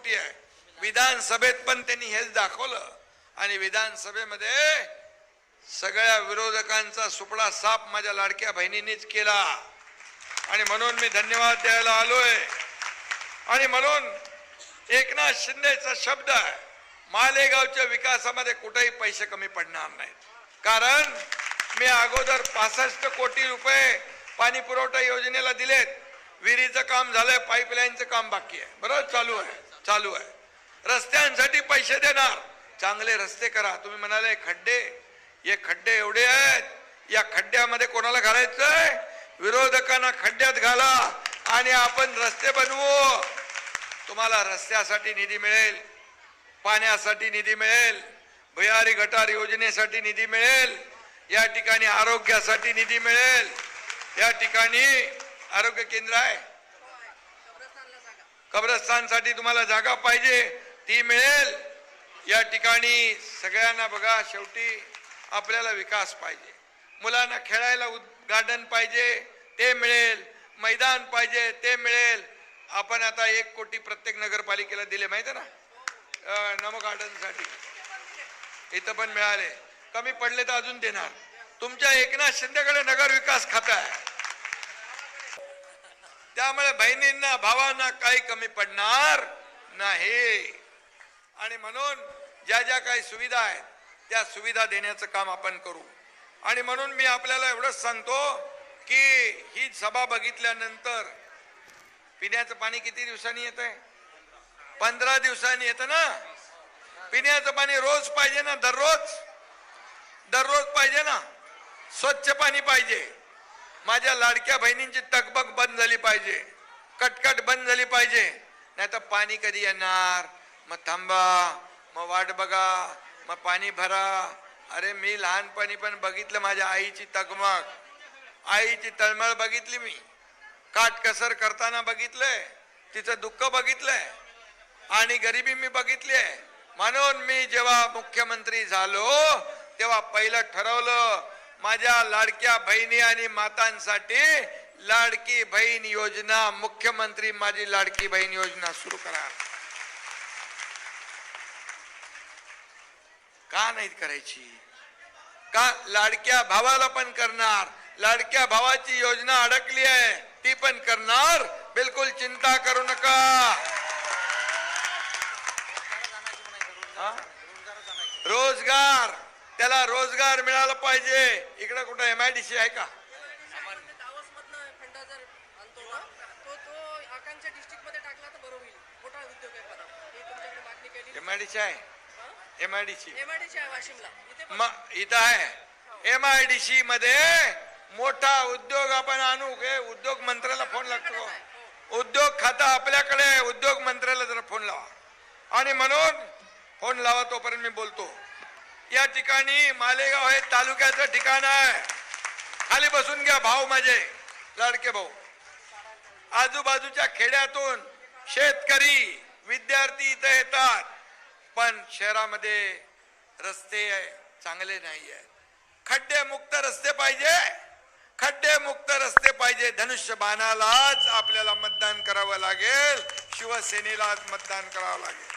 मोठी आहे. विधानसभेत पण त्यांनी हेच दाखवलं. आणि विधानसभेमध्ये सगळ्या विरोधकांचा सुपडा साप माझ्या लाडक्या बहिणींनीच केला. आणि म्हणून मी धन्यवाद द्यायला आलोय. आणि म्हणून एकनाथ शिंदेचा शब्द आहे मालेगावच्या विकासामध्ये कुठेही पैसे कमी पडणार नाहीत. कारण मी अगोदर पासष्ट कोटी रुपये पाणी पुरवठा योजनेला दिलेत. विहिरीचं काम झालंय पाईपलाईनचं काम बाकी आहे. बरोबर चालू आहे. चालू आहे. रस्त्यांसाठी पैसे देणार. चांगले रस्ते करा. तुम्ही म्हणाले खड्डे हे खड्डे एवढे आहेत. या खड्ड्यामध्ये कोणाला घालायचंय? विरोधकांना खड्ड्यात घाला आणि आपण रस्ते बनवू. तुम्हाला रस्त्यासाठी निधी मिळेल. पाण्यासाठी निधी मिळेल. भुयारी गटार योजनेसाठी निधी मिळेल. या ठिकाणी आरोग्यासाठी निधी मिळेल. या ठिकाणी आरोग्य केंद्र आहे. कब्रस्तानसाठी तुम्हाला जागा पाहिजे ती मिळेल. या ठिकाणी सगळ्यांना बघा शेवटी आपल्याला विकास पाहिजे. मुलांना खेळायला गार्डन पाहिजे ते मिळेल. मैदान पाहिजे ते मिळेल. आपण आता एक कोटी प्रत्येक नगरपालिकेला दिले माहिती ना? नमो गार्डनसाठी इथं पण मिळाले. कमी पडले तर अजून देणार. तुमच्या एकनाथ शिंदेकडे नगर विकास खातं आहे. त्यामुळे बहिणींना भावांना काही कमी पडणार नाही. आणि म्हणून ज्या ज्या काही सुविधा आहेत त्या सुविधा देण्याचं काम आपण करू. आणि म्हणून मी आपल्याला एवढंच सांगतो की ही सभा बघितल्यानंतर पिण्याचं पाणी किती दिवसांनी येत आहे पंधरा दिवसांनी येतं ना? पिण्याचं पाणी रोज पाहिजे ना? दररोज? दररोज पाहिजे ना? स्वच्छ पाणी पाहिजे. माझ्या लाडक्या बहिणींची तकबक बंद झाली पाहिजे. कटकट बंद झाली पाहिजे. नाही तर पाणी कधी येणार? मग थांबा. मग वाट बघा. मग पाणी भरा. अरे मी लहानपणी पण बघितलं माझ्या आईची तगमग आईची तळमळ बघितली मी. काटकसर करताना बघितलंय. तिचं दुःख बघितलंय. आणि गरिबी मी बघितली आहे. म्हणून मी जेव्हा मुख्यमंत्री झालो तेव्हा पहिलं ठरवलं माझ्या लाडक्या बहिणी आणि मातांसाठी लाडकी बहीण योजना मुख्यमंत्री माझी लाडकी बहीण योजना सुरू करा. का नाही करायची? का लाडक्या भावाला पण करणार? लाडक्या भावाची योजना अडकली आहे ती पण करणार? बिलकुल चिंता करू नका. हा? रोजगार. त्याला रोजगार मिळाला पाहिजे. इकडे कुठं एम आय डी सी आहे का? एम आय डी सी आहे. एम आय डी सी इथं आहे. एम आय डी सी मध्ये मोठा उद्योग आपण आणू. हे उद्योग मंत्र्याला फोन लागतो. उद्योग खाता आपल्याकडे. उद्योग मंत्र्याला जरा फोन लावा. आणि म्हणून फोन लावा तोपर्यंत मी बोलतो. या ठिकाणी मालेगाव हे तालुक्याचं ठिकाण आहे. खाली बसून घ्या भाऊ माझे लाडके भाऊ. आजूबाजूच्या खेड्यातून शेतकरी विद्यार्थी इथं येतात. पण शहरामध्ये रस्ते चांगले नाही आहेत खड्डे मुक्त रस्ते पाहिजे खड्डे मुक्त रस्ते पाहिजे. धनुष्य बाणालाच आपल्याला मतदान करावं लागेल. शिवसेनेलाच मतदान करावं लागेल.